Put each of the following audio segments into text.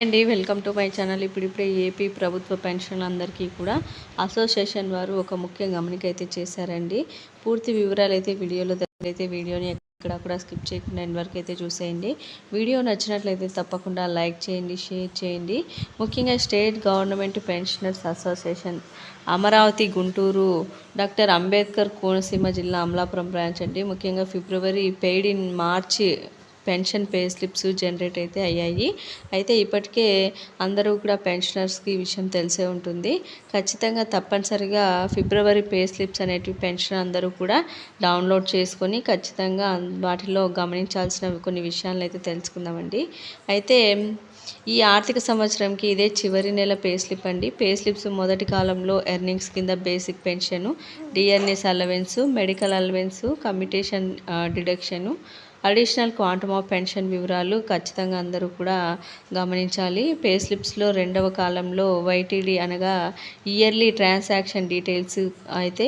అండి welcome to my channel. ఇప్పుడిప్పుడే AP ప్రభుత్వ పెన్షన్లందరికీ కూడా అసోసియేషన్ వారు ఒక ముఖ్య గమనిక అయితే చేశారండి. పూర్తి వివరాలు అయితే వీడియోలో అయితే వీడియోని ఇక్కడ కూడా స్కిప్ చేయకుండా ఎండ్ వరకు అయితే చూసేయండి. వీడియో నచ్చినట్లయితే తప్పకుండా లైక్ చేయండి షేర్ చేయండి. ముఖ్యంగా state government pensioners association Amaravati Guntur doctor Ambedkar Konaseema జిల్లా అమలాపురం బ్రాంచ్ అండి. ముఖ్యంగా February paid in March pension pay slips generate అయితే అయ్యాయి. అయితే ఇప్పటికే అందరూ కూడా పెన్షనర్స్కి ఈ విషయం తెలిసే ఉంటుంది. ఖచ్చితంగా తప్పనిసరిగా ఫిబ్రవరి పే స్లిప్స్ అనేటివి పెన్షన్ అందరూ కూడా డౌన్లోడ్ చేసుకొని ఖచ్చితంగా వాటిలో గమనించాల్సిన కొన్ని విషయాలను అయితే తెలుసుకుందామండి. అయితే ఈ ఆర్థిక సంవత్సరంకి ఇదే చివరి నెల పే స్లిప్ అండి. పే స్లిప్స్ మొదటి కాలంలో ఎర్నింగ్స్ కింద basic pension DNS allowance medical allowance commutation deduction additional quantum of pension వివరాలు ఖచ్చితంగా అందరూ కూడా గమనించాలి. పే స్లిప్స్లో రెండవ కాలంలో వైటీడీ అనగా ఇయర్లీ ట్రాన్సాక్షన్ డీటెయిల్స్ అయితే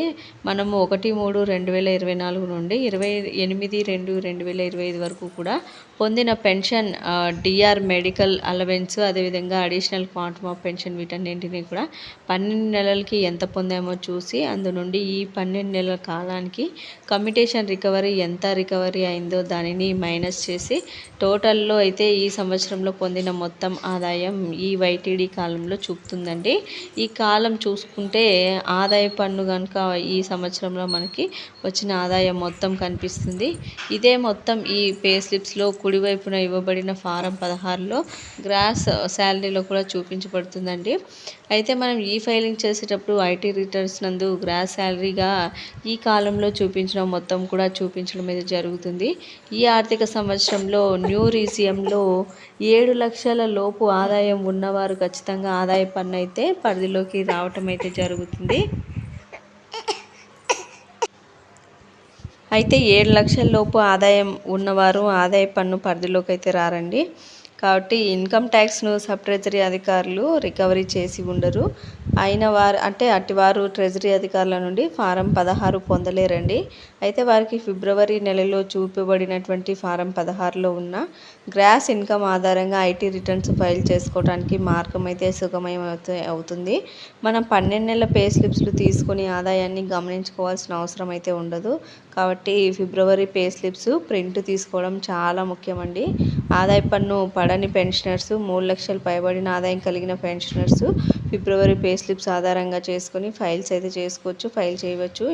మనము ఒకటి మూడు రెండు వేల ఇరవై నాలుగు నుండి ఇరవై ఎనిమిది రెండు రెండు వేల ఇరవై ఐదు వరకు కూడా పొందిన పెన్షన్ డిఆర్ మెడికల్ అలవెన్స్ అదేవిధంగా అడిషనల్ క్వాంటమ్ ఆఫ్ పెన్షన్ వీటన్నింటినీ కూడా పన్నెండు నెలలకి ఎంత పొందామో చూసి అందు నుండి ఈ ఈ పన్నెండు నెలల కాలానికి కమ్యూటేషన్ రికవరీ ఎంత రికవరీ అయిందో దానిని మైనస్ చేసి టోటల్లో అయితే ఈ సంవత్సరంలో పొందిన మొత్తం ఆదాయం ఈ వైటీడీ కాలంలో చూపుతుందండి. ఈ కాలం చూసుకుంటే ఆదాయ పన్ను కనుక ఈ సంవత్సరంలో మనకి వచ్చిన ఆదాయం మొత్తం కనిపిస్తుంది. ఇదే మొత్తం ఈ పే స్లిప్స్లో కుడివైపున ఇవ్వబడిన ఫారం పదహారులో గ్రాస్ శాలరీలో కూడా చూపించబడుతుందండి. అయితే మనం ఈ ఫైలింగ్ చేసేటప్పుడు ఐటీ రిటర్న్స్ నందు గ్రాస్ శాలరీ శాలరీగా ఈ కాలంలో చూపించడం మొత్తం కూడా చూపించడం అయితే జరుగుతుంది. ఈ ఆర్థిక సంవత్సరంలో న్యూ రీజియంలో ఏడు లక్షల లోపు ఆదాయం ఉన్నవారు ఖచ్చితంగా ఆదాయ పన్ను అయితే పరిధిలోకి రావటం అయితే జరుగుతుంది. అయితే ఏడు లక్షల లోపు ఆదాయం ఉన్నవారు ఆదాయ పన్ను పరిధిలోకి అయితే రారండి. కాబట్టి ఇన్కమ్ ట్యాక్స్ను సబ్ ట్రెజరీ అధికారులు రికవరీ చేసి ఉండరు. అయిన వారు అంటే అటివారు ట్రెజరీ అధికారుల నుండి ఫారం పదహారు పొందలేరండి. అయితే వారికి ఫిబ్రవరి నెలలో చూపబడినటువంటి ఫారం పదహారులో ఉన్న గ్రాస్ ఇన్కమ్ ఆధారంగా ఐటీ రిటర్న్స్ ఫైల్ చేసుకోవడానికి మార్గం అయితే సుగమయం అవుతుంది. మనం పన్నెండు నెలల పే స్లిప్స్లు తీసుకొని ఆదాయాన్ని గమనించుకోవాల్సిన అవసరం అయితే ఉండదు. కాబట్టి ఫిబ్రవరి పే స్లిప్స్ ప్రింట్ తీసుకోవడం చాలా ముఖ్యమండి. ఆదాయ పన్ను పడని పెన్షనర్స్ మూడు లక్షలు పైబడిన ఆదాయం కలిగిన పెన్షనర్స్ ఫిబ్రవరి పే స్లిప్స్ ఆధారంగా చేసుకొని ఫైల్స్ అయితే చేసుకోవచ్చు ఫైల్ చేయవచ్చు.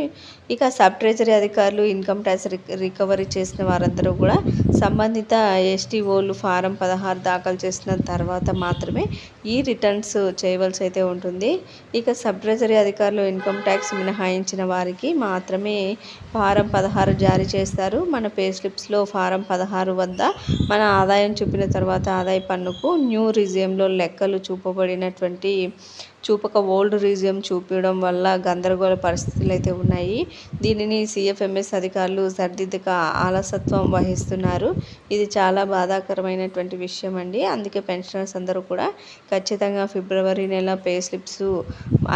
ఇక సబ్ ట్రెజరీ అధికారులు ఇన్కమ్ ట్యాక్స్ రికవరీ చేసిన వారందరూ కూడా సంబంధిత ఎస్టీఓలు ఫారం పదహారు దాఖలు చేసిన తర్వాత మాత్రమే ఈ రిటర్న్స్ చేయవలసి అయితే ఉంటుంది. ఇక సబ్ ట్రెజరీ అధికారులు ఇన్కమ్ ట్యాక్స్ మినహాయించిన వారికి మాత్రమే ఫారం పదహారు జారీ చేస్తారు. మన పే స్లిప్స్లో ఫారం పదహారు వద్ద మన ఆదాయం చూపిన తర్వాత ఆదాయ పన్నుకు న్యూ రిజియంలో లెక్కలు చూపబడినటువంటి చూపక ఓల్డ్ రీజియం చూపించడం వల్ల గందరగోళ పరిస్థితులు అయితే ఉన్నాయి. దీనిని సిఎఫ్ఎంఎస్ అధికారులు సరిదిద్దక ఆలసత్వం వహిస్తున్నారు. ఇది చాలా బాధాకరమైనటువంటి విషయం అండి. అందుకే పెన్షనర్స్ అందరూ కూడా ఖచ్చితంగా ఫిబ్రవరి నెల పే స్లిప్స్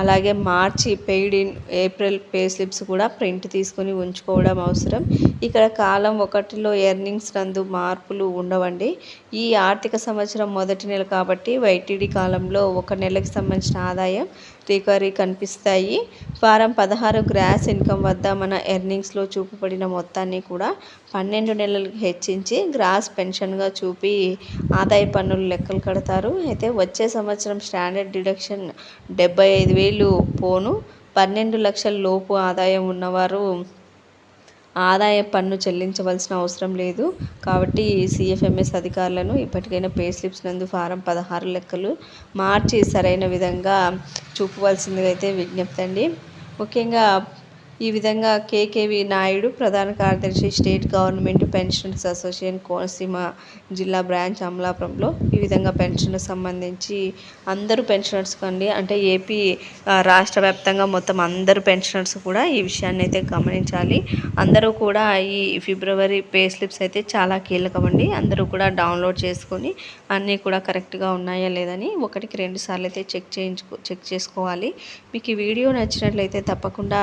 అలాగే March paid in April pay slips కూడా ప్రింట్ తీసుకొని ఉంచుకోవడం అవసరం. ఇక్కడ కాలం ఒకటిలో ఎర్నింగ్స్ నందు మార్పులు ఉండవండి. ఈ ఆర్థిక సంవత్సరం మొదటి నెల కాబట్టి వైటీడీ కాలంలో ఒక నెలకి సంబంధించిన ఆదాయం ఆదాయం రికవరీ కనిపిస్తాయి. ఫారం పదహారు గ్రాస్ ఇన్కమ్ వద్ద మన ఎర్నింగ్స్లో చూపబడిన మొత్తాన్ని కూడా పన్నెండు నెలలకు హెచ్చించి గ్రాస్ పెన్షన్గా చూపి ఆదాయ పన్నులు లెక్కలు కడతారు. అయితే వచ్చే సంవత్సరం స్టాండర్డ్ డిడక్షన్ డెబ్బై ఐదు వేలు పోను. పన్నెండు లక్షల లోపు ఆదాయం ఉన్నవారు ఆదాయ పన్ను చెల్లించవలసిన అవసరం లేదు. కాబట్టి సిఎఫ్ఎంఎస్ అధికారులను ఇప్పటికైనా పే స్లిప్స్ నందు ఫారం పదహారు లెక్కలు మార్చి సరైన విధంగా చూపవలసిందిగా అయితే విజ్ఞప్తి అండి ముఖ్యంగా ఈ విధంగా కేకేవి నాయుడు ప్రధాన కార్యదర్శి state government pensioners association Konaseema జిల్లా బ్రాంచ్ అమలాపురంలో ఈ విధంగా పెన్షన్కు సంబంధించి అందరూ పెన్షనర్స్ కండి. అంటే ఏపీ రాష్ట్ర వ్యాప్తంగా మొత్తం అందరు పెన్షనర్స్ కూడా ఈ విషయాన్ని అయితే గమనించాలి. అందరూ కూడా ఈ ఫిబ్రవరి పే స్లిప్స్ అయితే చాలా కీలకమండి అందరూ కూడా డౌన్లోడ్ చేసుకొని అన్నీ కూడా కరెక్ట్గా ఉన్నాయా లేదని ఒకటికి రెండు సార్లు అయితే చెక్ చేయించుకో చెక్ చేసుకోవాలి. మీకు ఈ వీడియో నచ్చినట్లయితే తప్పకుండా